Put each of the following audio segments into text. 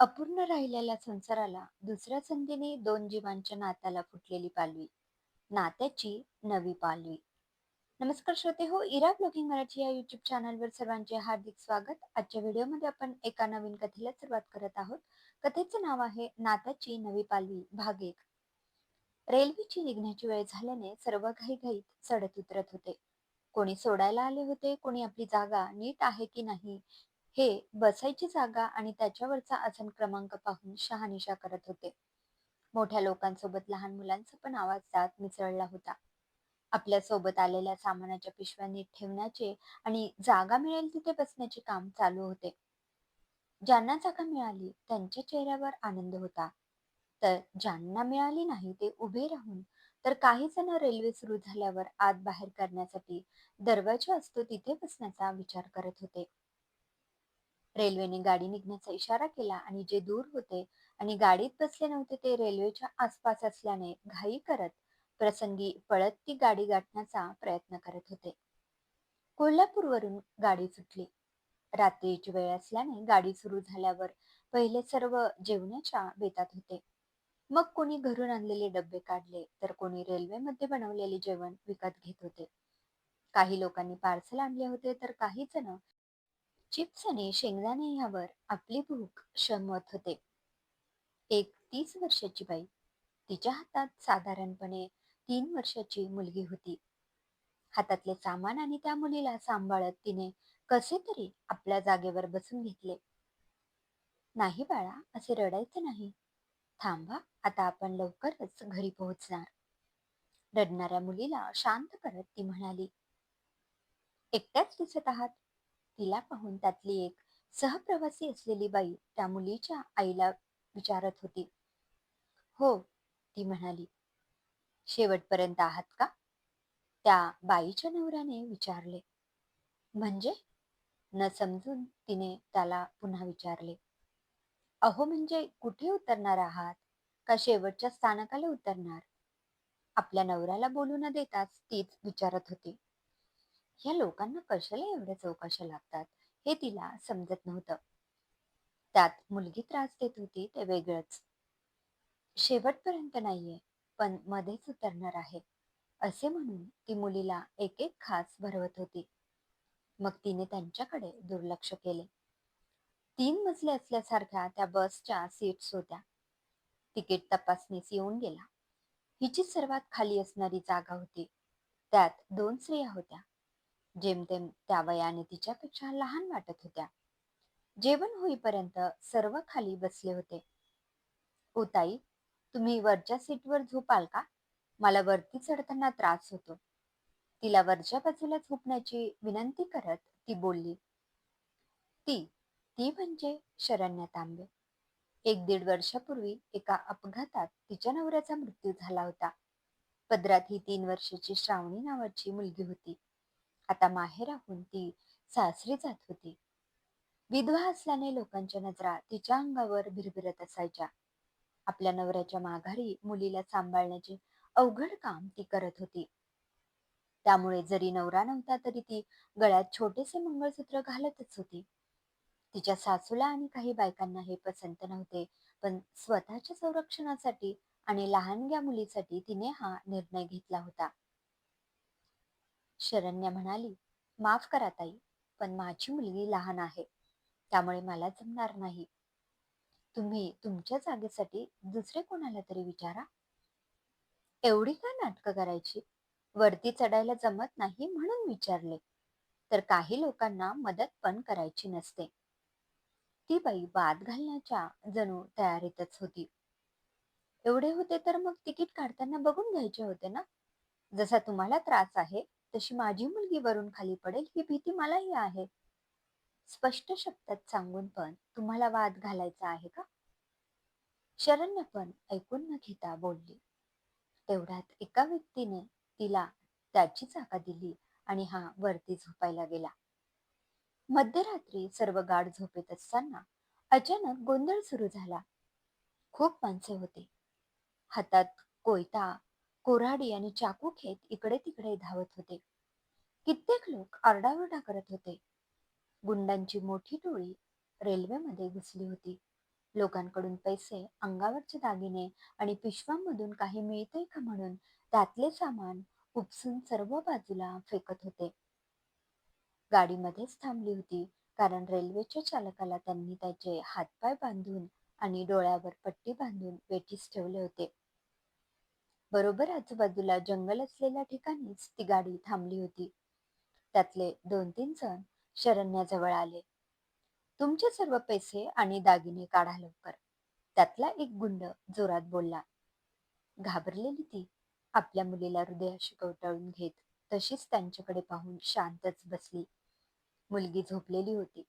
अपूर्ण राहिलेल्या संसाराला दुसऱ्या संधीने दोन जीवांच्या नात्याला फुटलेली पालवी. नात्याची नवी पालवी. नमस्कार श्रोते हो इरा ब्लॉगिंग मराठी या युट्यूब चॅनलवर सर्वांचे हार्दिक स्वागत. आजच्या व्हिडिओमध्ये आपण एका नवीन कथेला सुरुवात करत आहोत. कथेचं नाव आहे नात्याची नवी पालवी भाग एक. रेल्वेची निघण्याची वेळ झाल्याने सर्व घाईघाईत चढत उतरत होते. कोणी सोडायला आले होते कोणी आपली जागा नीट आहे की नाही हे बसायची जागा आणि त्याच्यावरचा आसन क्रमांक पाहून शहानिशा करत होते. मोठ्या लोकांसोबत लहान मुलांचा पण आवाज जात मिसळला होता. आपल्यासोबत आलेल्या सामानाच्या पिशव्या नीट ठेवण्याचे आणि जागा मिळेल तिथे बसण्याचे काम चालू होते. ज्यांना जागा मिळाली त्यांच्या चेहऱ्यावर आनंद होता. तर ज्यांना मिळाली नाही ते उभे राहून तर काही जण रेल्वे सुरू झाल्यावर आत बाहेर करण्यासाठी दरवाजा असतो तिथे बसण्याचा विचार करत होते. रेल्वेने गाडी निघण्याचा इशारा केला आणि जे दूर होते आणि गाडीत बसले नव्हते ते रेल्वेच्या आसपास असल्याने घाई करत प्रसंगी पळत ती गाडी गाठण्याचा प्रयत्न करत होते. कोल्हापूरवरून गाडी सुटली. रात्रीची वेळ असल्याने गाडी सुरू झाल्यावर पहिले सर्व जेवणाच्या बेतात होते. मग कोणी घरून आणलेले डबे काढले तर कोणी रेल्वेमध्ये बनवलेले जेवण विकत घेत होते. काही लोकांनी पार्सल आणले होते तर काही जण चिप्स आणि शेंगदाणे यावर आपली भूक शमवत होते. एक तीस वर्षाची बाई तिच्या हातात साधारणपणे तीन वर्षाची मुलगी होती. हातातले सामान आणि त्या मुलीला सांभाळत तिने कसे तरी आपल्या जागेवर बसून घेतले. नाही बाळा असे रडायचं नाही. थांबा आता आपण लवकरच घरी पोहोचणार. रडणाऱ्या मुलीला शांत करत ती म्हणाली. एकट्याच दिसत आहात? तिला पाहून त्यातली एक सहप्रवासी असलेली बाई त्या मुलीच्या आईला विचारत होती. हो ती म्हणाली. शेवटपर्यंत आहात का? त्या बाईच्या नवऱ्याने विचारले. म्हणजे? न समजून तिने त्याला पुन्हा विचारले. अहो म्हणजे कुठे उतरणार आहात? का शेवटच्या स्थानकाला उतरणार? आपल्या नवऱ्याला बोलू न देताच तीच विचारत होती. या लोकांना कशाला एवढ्या चौकाशा लागतात? हे तिला समजत नव्हतं. त्यात मुलगी त्रास देत होती ते वेगळंच. शेवटपर्यंत नाहीये पण मध्येच उतरणार आहे. असे म्हणून ती मुलीला एक एक खास भरवत होती. मग तिने त्यांच्याकडे दुर्लक्ष केले. तीन मजले असल्यासारख्या त्या बसच्या सीट्स होत्या. तिकीट तपासणीस येऊन गेला. हिची सर्वात खाली असणारी जागा होती. त्यात दोन स्त्रिया होत्या. जेमतेम त्या वयाने तिच्यापेक्षा लहान वाटत होत्या. जेवण होईपर्यंत सर्व खाली बसले होते. ओताई तुम्ही वरच्या सीटवर झोपाल का? मला वरती चढताना त्रास होतो. तिला वरच्या बाजूला झोपण्याची विनंती करत ती बोलली. ती ती म्हणजे शरण्या तांबे एक दीड वर्षापूर्वी एका अपघातात तिच्या नवऱ्याचा मृत्यू झाला होता. पदरात ही तीन वर्षाची श्रावणी नावाची मुलगी होती. आता माहेराहून ती सासरी जात होती. विधवा असल्याने लोकांच्या नजरा तिच्या अंगावर भिरभिरत असायच्या. आपल्या नवऱ्याच्या माघारी मुलीला सांभाळण्याचे अवघड काम ती करत होती. त्यामुळे जरी नवरा नव्हता तरी ती गळ्यात छोटेसे मंगळसूत्र घालतच होती. तिच्या सासूला आणि काही बायकांना हे पसंत नव्हते पण स्वतःच्या संरक्षणासाठी आणि लहानग्या मुलीसाठी तिने हा निर्णय घेतला होता. शरण्या म्हणाली माफ करा ताई पण माझी मुलगी लहान आहे त्यामुळे मला जमणार नाही. तुम्ही तुमच्या जागेसाठी दुसरे कोणाला तरी विचारा. एवढी का नाटकं करायची? वरती चढायला जमत नाही म्हणून विचारले तर काही लोकांना मदत पण करायची नसते. ती बाई वाद घालण्याच्या जणू तयारीतच होती. एवढे होते तर मग तिकीट काढताना बघून घ्यायचे होते ना? जसा तुम्हाला त्रास आहे तशी माझी मुलगी वरून खाली पडेल ही भीती मलाही आहे. स्पष्ट शब्दात सांगून पण तुम्हाला वाद घालायचा आहे का? शरण्य पण ऐकून न घेता बोलली. तेवढ्यात एका व्यक्तीने तिला त्याची जागा दिली आणि हा वरती झोपायला गेला. मध्यरात्री सर्व गाढ झोपेत असताना अचानक गोंधळ सुरू झाला. खूप माणसे होते. हातात कोयता कोराडी आणि चाकू घेत इकडे तिकडे धावत होते. कित्येक लोक आरडाओरडा करत होते. गुंडांची मोठी टोळी रेल्वेमध्ये घुसली होती. लोकांकडून पैसे अंगावरचे दागिने आणि पिशव्यांमधून काही मिळतंय का म्हणून त्यातले सामान उपसून सर्व बाजूला फेकत होते. गाडीमध्येच थांबली होती कारण रेल्वेच्या चालकाला त्यांनी त्याचे हातपाय बांधून आणि डोळ्यावर पट्टी बांधून वेठीस ठेवले होते. बरोबर आजूबाजूला जंगल असलेल्या ठिकाणीच ती गाडी थांबली होती. त्यातले दोन तीन जण शरण्याजवळ आले. तुमचे सर्व पैसे आणि दागिने काढा लवकर. त्यातला एक गुंड जोरात बोलला. घाबरलेली ती आपल्या मुलीला हृदयाशी कवटाळून घेत तशीच त्यांच्याकडे पाहून शांतच बसली. मुलगी झोपलेली होती.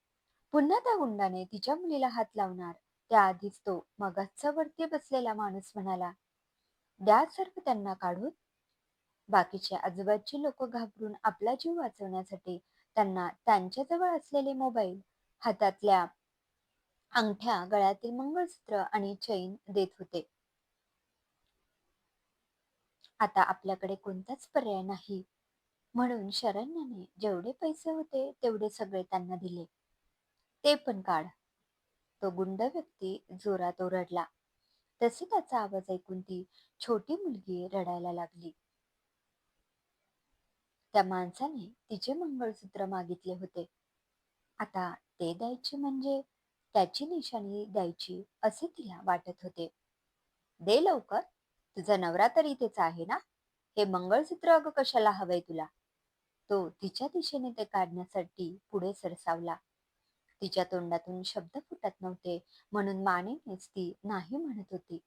पुन्हा त्या गुंडाने तिच्या मुलीला हात लावणार त्याआधीच तो मगाचा वरती बसलेला माणूस म्हणाला द्या सर्व त्यांना काढून. बाकीचे आजोबाची लोक घाबरून आपला जीव वाचवण्यासाठी त्यांना त्यांच्याजवळ असलेले मोबाईल हातातल्या अंगठ्या गळ्यातील मंगळसूत्र आणि चैन देत होते. आता आपल्याकडे कोणताच पर्याय नाही. म्हणून शरण्याने जेवढे पैसे होते तेवढे सगळे त्यांना दिले. ते पण काढ. तो गुंड व्यक्ती जोरात ओरडला. तसे त्याचा आवाज ऐकून ती छोटी मुलगी रडायला लागली. त्या माणसाने तिचे मंगळसूत्र मागितले होते. आता ते द्यायचे म्हणजे त्याची निशाणी द्यायची असे तिला वाटत होते. दे लवकर तुझा नवरा तर इथेच आहे ना? हे मंगळसूत्र अगं कशाला हवंय तुला? तो तिच्या दिशेने ते काढण्यासाठी पुढे सरसावला. तिच्या तोंडातून शब्द फुटत नव्हते म्हणून मानेनेच ती नाही म्हणत होती.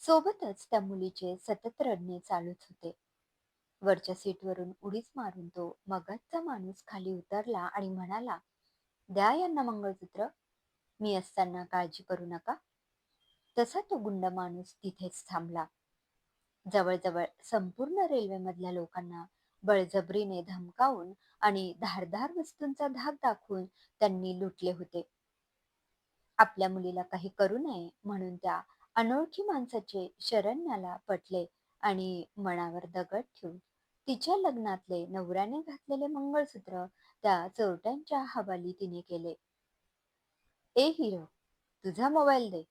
सोबतच त्या मुलीचे सतत रडणे चालूच होते. वरच्या सीटवरून उडीच मारून तो मगाचा माणूस खाली उतरला आणि म्हणाला द्या यांना मंगळसूत्र. मी असताना काळजी करू नका. तसा तो गुंड माणूस तिथेच थांबला. जवळजवळ संपूर्ण रेल्वेमधल्या लोकांना बळजबरीने धमकावून आणि धारधार वस्तूंचा धाक दाखवून त्यांनी लुटले होते. आपल्या मुलीला काही करू नये म्हणून त्या अनोळखी माणसाचे शरण्याला पटले आणि मनावर दगड ठेवून तिच्या लग्नातले नवऱ्याने घातलेले मंगळसूत्र त्या चोरट्यांच्या हवाली तिने केले. ए हिरो तुझा मोबाईल दे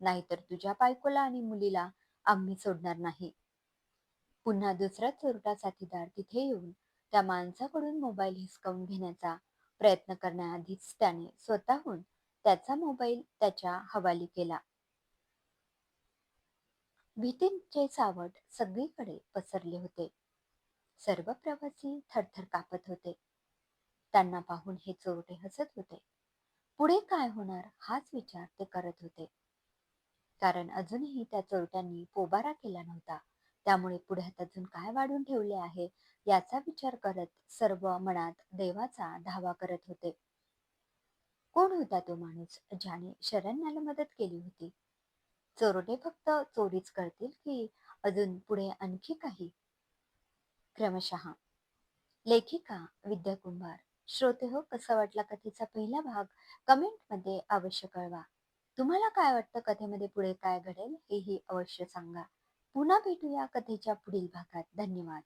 नाहीतर तुझ्या बायकोला आणि मुलीला आम्ही सोडणार नाही. पुन्हा दुसरा चोरटा साथीदार तिथे येऊन त्या माणसाकडून मोबाईल हिसकावून घेण्याचा प्रयत्न करण्याआधीच त्याने स्वतःहून त्याचा मोबाईल त्याच्या हवाली केला. भीतींचे सावट सगळीकडे पसरले होते. सर्व प्रवासी थरथर कापत होते. त्यांना पाहून हे चोरटे हसत होते. पुढे काय होणार हाच विचार ते करत होते. कारण अजूनही त्या चोरट्यांनी पोबारा केला नव्हता. त्यामुळे पुढ्यात अजून काय वाढून ठेवले आहे याचा विचार करत सर्व मनात देवाचा धावा करत होते. कोण होता तो माणूस ज्याने शरण्याला मदत केली होती? चोरटे फक्त चोरीच करतील की अजून पुढे आणखी काही? क्रमशः. लेखिका विद्या कुंभार श्रोते हो कसा वाटला कथेचा पहिला भाग? कमेंटमध्ये अवश्य कळवा. तुम्हाला काय वाटतं? कथेमध्ये पुढे काय घडेल? हेही अवश्य सांगा. पुन्हा भेटूया कथेच्या पुढील भागात. धन्यवाद.